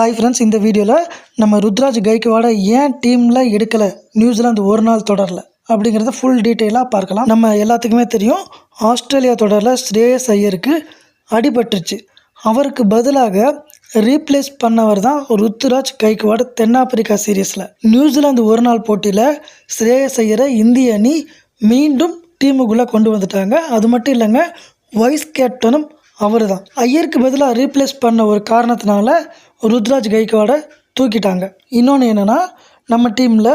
Hi friends இந்த வீடியோவில் நம்ம ருத்ராஜ் கைக்குவாட ஏன் டீமில் எடுக்கலை? நியூசிலாந்து ஒரு நாள் தொடரில். அப்படிங்கிறத ஃபுல் டீட்டெயிலாக பார்க்கலாம். நம்ம எல்லாத்துக்குமே தெரியும் ஆஸ்திரேலியா தொடரில் ஸ்ரேயஸ் ஐயருக்கு அடிபட்டுருச்சு. அவருக்கு பதிலாக ரீப்ளேஸ் பண்ணவர் தான் ருத்துராஜ் கைக்வாடு தென்னாப்பிரிக்கா சீரீஸில் நியூசிலாந்து ஒரு நாள் போட்டியில் ஸ்ரேயஸ் ஐயரை இந்திய அணி மீண்டும் டீமுக்குள்ளே கொண்டு வந்துட்டாங்க. அது மட்டும் இல்லைங்க வைஸ் கேப்டனும் அவர் தான் ஐயருக்கு பதிலாக ரீப்ளேஸ் பண்ண ஒரு காரணத்தினால ருத்ராஜ் கைக்வாடை தூக்கிட்டாங்க. இன்னொன்று என்னென்னா நம்ம டீமில்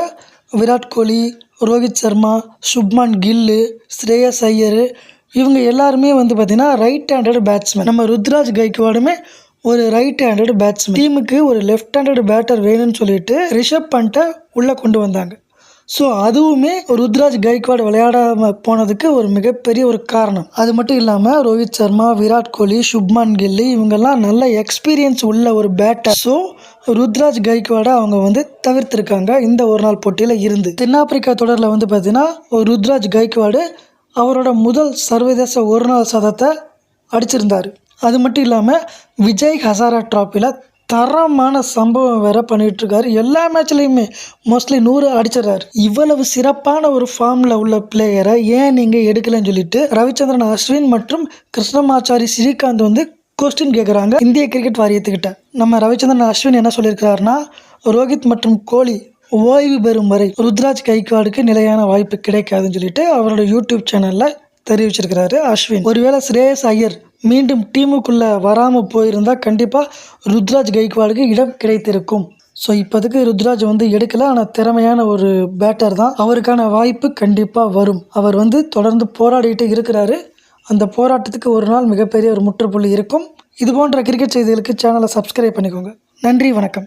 விராட் கோலி ரோஹித் சர்மா சுப்மான் கில்லு ஸ்ரேயஸ் ஐயர் இவங்க எல்லாருமே வந்து பார்த்திங்கன்னா ரைட் ஹேண்டட் பேட்ஸ்மேன் நம்ம ருத்ராஜ் கைக்வாடுமே ஒரு ரைட் ஹேண்டட் பேட்ஸ்மேன் டீமுக்கு ஒரு லெஃப்ட் ஹேண்டட் பேட்டர் வேணும்னு சொல்லிட்டு ரிஷப் பண்ட்டை உள்ளே கொண்டு வந்தாங்க. ஸோ அதுவுமே ருத்ராஜ் கைக்வாட் விளையாடாம போனதுக்கு ஒரு மிகப்பெரிய ஒரு காரணம். அது மட்டும் இல்லாமல் ரோஹித் சர்மா விராட் கோலி சுப்மான் கில்லி இவங்கெல்லாம் நல்ல எக்ஸ்பீரியன்ஸ் உள்ள ஒரு பேட்டர் ஸோ ருத்ராஜ் கைக்வாடை அவங்க வந்து தவிர்த்திருக்காங்க இந்த ஒரு நாள் போட்டியில் இருந்து. தென்னாப்பிரிக்கா தொடரில் வந்து பார்த்தீங்கன்னா ருத்ராஜ் கைக்வாடு அவரோட முதல் சர்வதேச ஒரு நாள் சதத்தை அடிச்சிருந்தார். அது மட்டும் இல்லாமல் விஜய் ஹசாரா ட்ராஃபியில் தரமான சம்பவம் வேற பண்ணிட்டு இருக்காரு எல்லா மேட்ச்லையுமே மோஸ்ட்லி நூறு அடிச்சிடறாரு. இவ்வளவு சிறப்பான ஒரு ஃபார்மில் உள்ள பிளேயரை ஏன் நீங்கள் எடுக்கலன்னு சொல்லிட்டு ரவிச்சந்திரன் அஸ்வின் மற்றும் கிருஷ்ணமாச்சாரி ஸ்ரீகாந்த் வந்து கொஸ்டின் கேட்குறாங்க இந்திய கிரிக்கெட் வாரியத்துக்கிட்ட. நம்ம ரவிச்சந்திரன் அஸ்வின் என்ன சொல்லியிருக்கிறாருன்னா ரோஹித் மற்றும் கோலி ஓய்வு பெறும் வரை ருத்ராஜ் கைக்வாடுக்கு நிலையான வாய்ப்பு கிடைக்காதுன்னு சொல்லிட்டு அவரோட யூடியூப் சேனலில் தெரிவிச்சிருக்கிறாரு அஸ்வின். ஒருவேளை ஸ்ரேயஸ் ஐயர் மீண்டும் டீமுக்குள்ளே வராமல் போயிருந்தால் கண்டிப்பாக ருத்ராஜ் கைக்வாலுக்கு இடம் கிடைத்திருக்கும். ஸோ இப்போதைக்கு ருத்ராஜ் வந்து எடுக்கல. ஆனால் திறமையான ஒரு பேட்டர் தான். அவருக்கான வாய்ப்பு கண்டிப்பாக வரும். அவர் வந்து தொடர்ந்து போராடிட்டு இருக்கிறாரு. அந்த போராட்டத்துக்கு ஒரு நாள் மிகப்பெரிய ஒரு முற்றுப்புள்ளி இருக்கும். இது போன்ற கிரிக்கெட் செய்திகளுக்கு சேனலை சப்ஸ்கிரைப் பண்ணிக்கோங்க. நன்றி வணக்கம்.